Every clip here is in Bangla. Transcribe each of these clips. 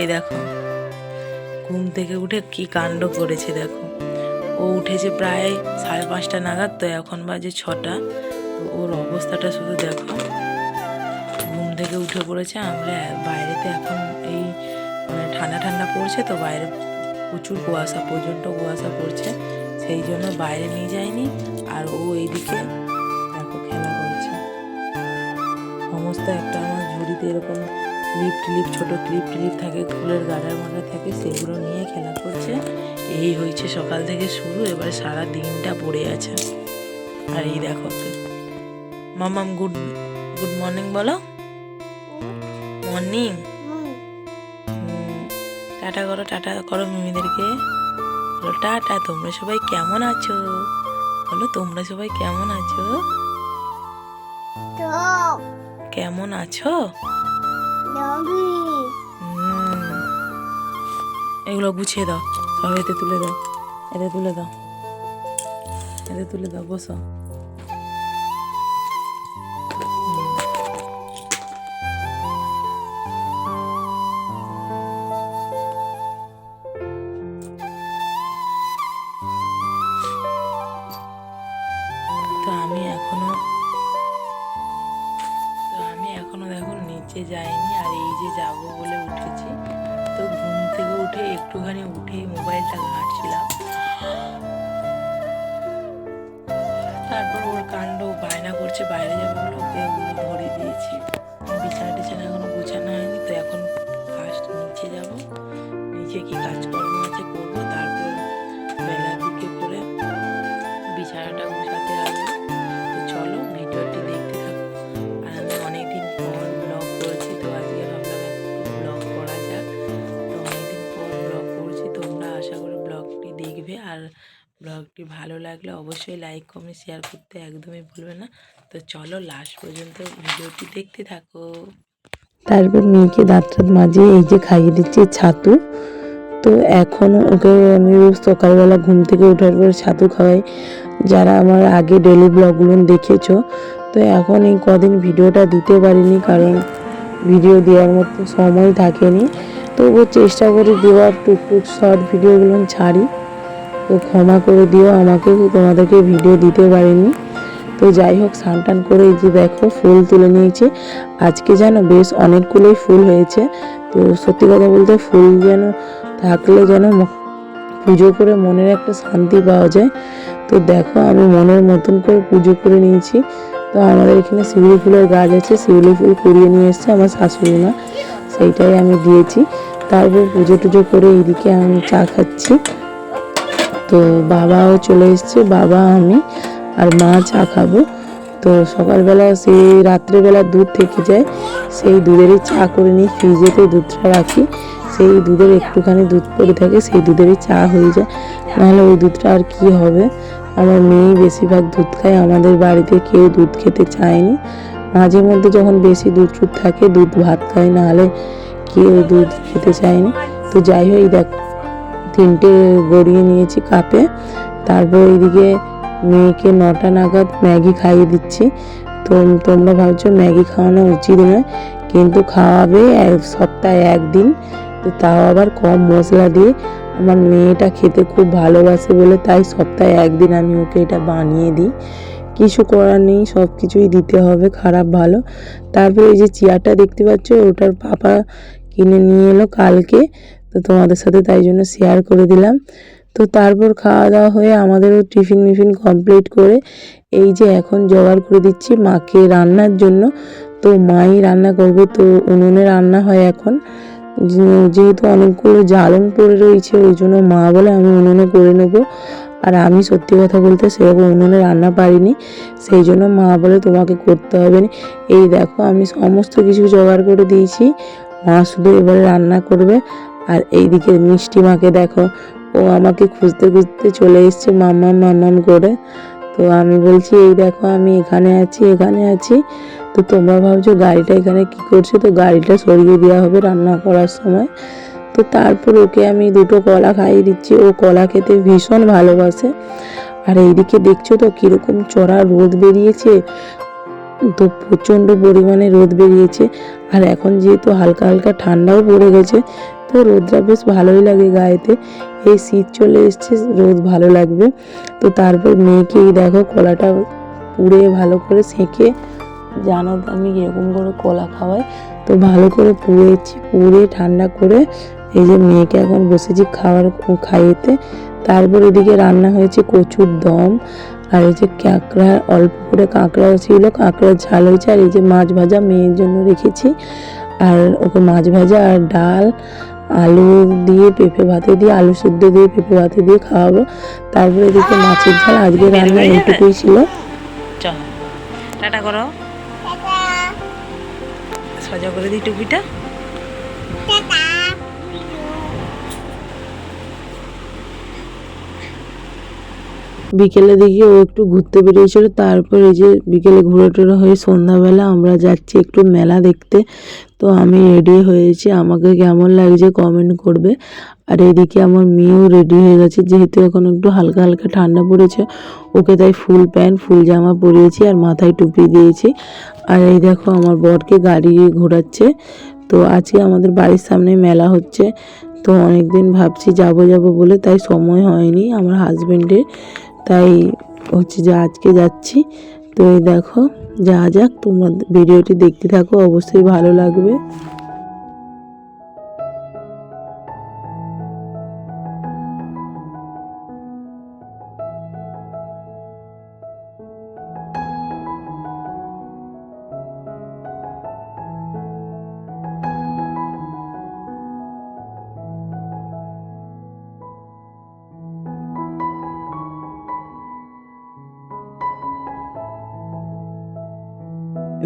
এই দেখো। ঘুম থেকে উঠে কি কাণ্ড করেছে, দেখো। ও উঠেছে প্রায় সাড়ে পাঁচটা নাগাদ, তো এখন বাজে ছটা। তো ওর অবস্থাটা শুধু দেখো। ঘুম থেকে উঠে পড়েছে, আমরা বাইরেতে এখন এই মানে ঠান্ডা ঠান্ডা পড়ছে, তো বাইরে প্রচুর কুয়াশা, প্রচণ্ড কুয়াশা পড়ছে। সেই জন্য বাইরে নিয়ে যায়নি, আর ও এইদিকে দেখো খেলা করছে। সমস্ত একটা আমার ঝুড়িতে এরকম ক্লিপ টিলিপ ছোট ক্লিপ টিলিপ থাকে ফুলের গাডার মধ্যে থাকে সেগুলো নিয়ে খেলা করছে। এই হয়েছে সকাল থেকে শুরু এবারে সারা দিনটা পড়ে আছে। আর এই দেখো। মামাম গুড গুড মর্নিং বলো। মর্নিং টাটা করো টাটা করো মিমিদেরকে। বলো টাটা তোমরা সবাই কেমন আছো? বলো তোমরা সবাই কেমন আছো? কেমন আছো। এগুলো গুছিয়ে দাও। সব এতে তুলে দাও। এতে তুলে দাও। এতে তুলে দাও, বসো। তো আমি এখনও আমি এখনও দেখো নিচে যাইনি। যে যাব বলে উঠেছি। তো ঘুম থেকে উঠে একটুখানি উঠেই মোবাইলটা ঘাঁটছিলাম। তারপর ওর কাণ্ড বায়না করছে, বাইরে যাবে বলে ওকে ওগুলো ধরে দিয়েছি। বিছানা টিছানা এখনও গোছানো হয়নি, তো এখন ফার্স্ট নিচে যাব। নিচে কি কাজকর্ম আছে ভালো লাগলে অবশ্যই লাইক কমেন্ট শেয়ার করতে একদমই ভুলবে না। তো চলো লাস্ট পর্যন্ত ভিডিওটি দেখতে থাকো। তারপর মেয়েকে দাঁত মাজিয়ে এই যে খাইয়ে দিচ্ছি ছাতু। তো এখন ওকে আমি রোজ সকালবেলা ঘুম থেকে ওঠার পর ছাতু খাওয়াই। যারা আমার আগে ডেলি ব্লগগুলো দেখেছ, তো এখন এই কদিন ভিডিওটা দিতে পারিনি কারণ ভিডিও দেওয়ার মতো সময় থাকেনি। তবুও চেষ্টা করি দেওয়ার টুকটুক শর্ট ভিডিওগুলো ছাড়ি। তো ক্ষমা করে দিও, আমাকে তোমাদেরকে ভিডিও দিতে পারিনি। তো যাই হোক, স্নান টান করে এই যে দেখো, ফুল তুলে নিয়েছি। আজকে যেন বেশ অনেকগুলোই ফুল হয়েছে। তো সত্যি কথা বলতে ফুল যেন থাকলে যেন পুজো করে মনের একটা শান্তি পাওয়া যায়। তো দেখো, আমি মনের মতন করে পুজো করে নিয়েছি। তো আমাদের এখানে শিউলি ফুলের গাছ আছে, শিউলি ফুল কুড়িয়ে নিয়ে এসছে আমার শাশুড়ি মা। সেইটাই আমি দিয়েছি। তারপর পুজো টুজো করে এইদিকে আমি চা খাচ্ছি। তো বাবাও চলে এসছে, বাবা, আমি আর মা চা খাব। তো সকালবেলা সেই রাত্রেবেলা দুধ থেকে যায়, সেই দুধেরই চা করে নিই ফ্রিজেতে দুধটা রাখি। সেই দুধের একটুখানি দুধ পড়ে থাকে, সেই দুধেরই চা হয়ে যায়। নাহলে ওই দুধটা আর কি হবে? আমার মেয়েই বেশিরভাগ দুধ খায়, আমাদের বাড়িতে কেউ দুধ খেতে চায়নি। মাঝে মধ্যে যখন বেশি দুধ টুধ থাকে, দুধ ভাত খায়, নাহলে কেউ দুধ খেতে চায়নি। তো যাই হোক দেখ। তিনটে গড়িয়ে নিয়েছি কাপে। তারপর এইদিকে মেয়েকে নটা নাগাদ ম্যাগি খাইয়ে দিচ্ছি। তো তোমরা ভাবছ ম্যাগি খাওয়ানো উচিত নয়, কিন্তু খাওয়াবে এক সপ্তাহে একদিন। তো তাও আবার কম মশলা দিয়ে। আমার মেয়েটা খেতে খুব ভালোবাসে বলে তাই সপ্তাহে একদিন আমি ওকে এটা বানিয়ে দিই। কিছু করার নেই, সব কিছুই দিতে হবে, খারাপ ভালো। তারপরে এই যে চেয়ারটা দেখতে পাচ্ছ, ওটার পাপা কিনে নিয়ে এলো কালকে। তো তোমাদের সাথে তাই জন্য শেয়ার করে দিলাম। তো তারপর খাওয়া দাওয়া হয়ে আমাদেরও টিফিন মিফিন কমপ্লিট করে এই যে এখন জোগাড় করে দিচ্ছি মাকে রান্নার জন্য। তো মাই রান্না করবে, তো উনুনে রান্না হয় এখন। যেহেতু অনেকগুলো জ্বালন পড়ে রয়েছে, ওই জন্য মা বলে আমি উনুনে করে নেব। আর আমি সত্যি কথা বলতে সেরকম উনুনে রান্না পারিনি, সেই জন্য মা বলে তোমাকে করতে হবে না। এই দেখো আমি সমস্ত কিছু জোগাড় করে দিয়েছি, মা শুধু এবারে রান্না করবে। আর এইদিকে মিষ্টি মাকে দেখো, ও আমাকে খুঁজতে খুঁজতে চলে এসছে মাম্মাম মাম্মাম করে। তো আমি বলছি, এই দেখো, আমি এখানে আছি এখানে আছি। তো তোমরা ভাবছ গাড়িটা এখানে কি করছে? তো গাড়িটা সরিয়ে দেওয়া হবে রান্না করার সময়। তো তারপর ওকে আমি দুটো কলা খাইয়ে দিচ্ছি। ও কলা খেতে ভীষণ ভালোবাসে। আর এইদিকে দেখছ তো কীরকম চড়া রোদ বেরিয়েছে। তো প্রচণ্ড পরিমাণে রোদ বেরিয়েছে। আর এখন যেহেতু হালকা হালকা ঠান্ডাও পড়ে গেছে, তো রোদটা বেশ ভালোই লাগে গায়েতে। এই শীত চলে এসছে, রোদ ভালো লাগবে। তো তারপর মেয়েকে এই দেখো কলাটা পুড়ে ভালো করে সেঁকে, জানো আমি এরকম করে কলা খাওয়াই। তো ভালো করে পুড়েছি, পুড়ে ঠান্ডা করে এই যে মেয়েকে এখন বসেছি খাওয়ার খাইয়েতে। তারপর এদিকে রান্না হয়েছে কচুর দম। আর এই যে কাঁকড়া অল্প করে কাঁকড়াও ছিল কাঁকড়ার ঝাল হয়েছে আর এই যে মাছ ভাজা মেয়ের জন্য রেখেছি। আর ওকে মাছ ভাজা আর ডাল আলু দিয়ে পেঁপে ভাতে দিয়ে আলু সিদ্ধ দিয়ে পেঁপে ভাতে দিয়ে খাওয়াবো। তারপরে এদিকে মাছের ঝাল আজকে রান্না এইটুকুই ছিল। টাটা করো। টাটা। সাজা করে দিই টুপিটা। বিকেলে দিকে ও একটু ঘুরতে বেরিয়েছিল। তারপর এই যে বিকেলে ঘুরে টুরে হয়ে সন্ধ্যাবেলা আমরা যাচ্ছি একটু মেলা দেখতে। তো আমি রেডি হয়েছি। আমাকে কেমন লাগছে কমেন্ট করবে। আর এদিকে আমার মেয়েও রেডি হয়ে গেছে। যেহেতু এখন একটু হালকা হালকা ঠান্ডা পড়েছে, ওকে তাই ফুল প্যান্ট, ফুল জামা পরিয়েছি আর মাথায় টুপি দিয়েছি। আর এই দেখো আমার বরকে গাড়ি ঘোরাচ্ছে। তো আজকে আমাদের বাড়ির সামনে মেলা হচ্ছে। তো অনেকদিন ভাবছি যাব যাব বলে, তাই সময় হয়নি। আমার হাজবেন্ডের তাই হচ্ছে যে আজকে যাচ্ছি। তো এই দেখো যা যাক, তোমার ভিডিওটি দেখতে থাকো, অবশ্যই ভালো লাগবে।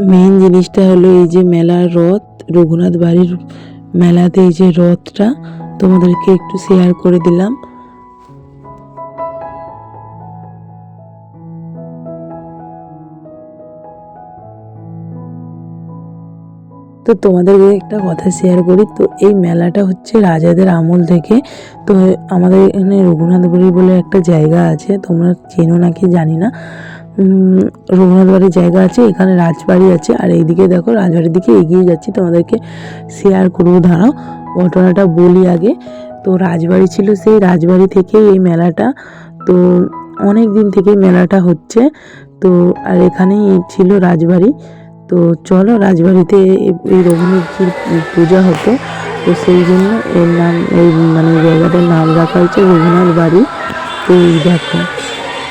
মেন জিনিসটা হলো এই যে মেলার রথ, রঘুনাথ বাড়ির মেলাতে এই যে রথটা, তোমাদেরকে একটু শেয়ার করে দিলাম। তো তোমাদেরকে একটা কথা শেয়ার করি, তো এই মেলাটা হচ্ছে রাজাদের আমল থেকে। তো আমাদের এখানে রঘুনাথ বলে একটা জায়গা আছে, তোমরা চেনো নাকি জানি না। উম, রঘুনাথ বাড়ির জায়গা আছে এখানে রাজবাড়ি আছে আর এইদিকে দেখো রাজবাড়ির দিকে এগিয়ে যাচ্ছি তোমাদেরকে শেয়ার করব। দাঁড়াও ঘটনাটা বলি আগে। তো রাজবাড়ি ছিল সেই রাজবাড়ি থেকে এই মেলাটা তো অনেক দিন থেকে মেলাটা হচ্ছে। তো আর এখানেই ছিল রাজবাড়ি। তো চলো রাজবাড়িতে এই রঘুনাথজির পূজা হতো। তো সেই জন্য এর নাম এই মানে জায়গাটার নাম রাখা হয়েছে রঘুনাথ বাড়ি। তো এই দেখো।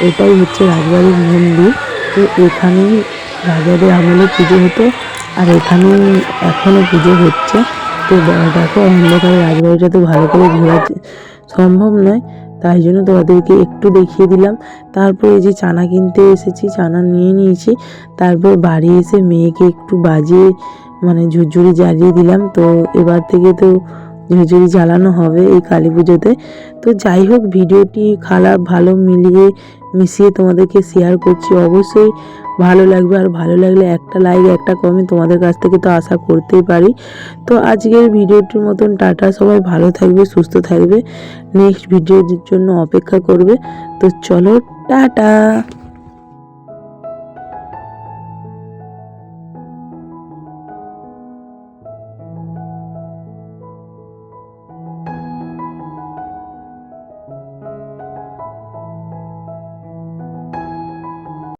এটাই হচ্ছে রাজবাড়ির মন্দির। তো এখানেই রাজাদের আমলে পুজো হতো আর এখানেই এখনও পুজো হচ্ছে। তো দেখো, অন্ধকারে রাজবাড়িটা তো ভালো করে ঘোরা সম্ভব নয়। তাই জন্য তোমাদেরকে একটু দেখিয়ে দিলাম। তারপর এই যে চানা কিনতে এসেছি, চানা নিয়ে নিয়েছি। তারপর বাড়ি এসে মেয়েকে একটু বাজিয়ে মানে ঝুরঝুরি জ্বালিয়ে দিলাম। তো এবার থেকে তো ঝুরঝুরি জ্বালানো হবে এই কালী পুজোতে। তো যাই হোক, ভিডিওটি খারাপ, ভালো মিলিয়ে মিশিয়ে তোমাদেরকে শেয়ার করছি। অবশ্যই ভালো লাগবে আর ভালো লাগলে একটা লাইক একটা কমেন্ট তোমাদের কাছ থেকে তো আশা করতেই পারি। তো আজকের ভিডিওটির মতন টাটা, সবাই ভালো থাকবে, সুস্থ থাকবে। নেক্সট ভিডিওর জন্য অপেক্ষা করবে। তো চলো, টাটা!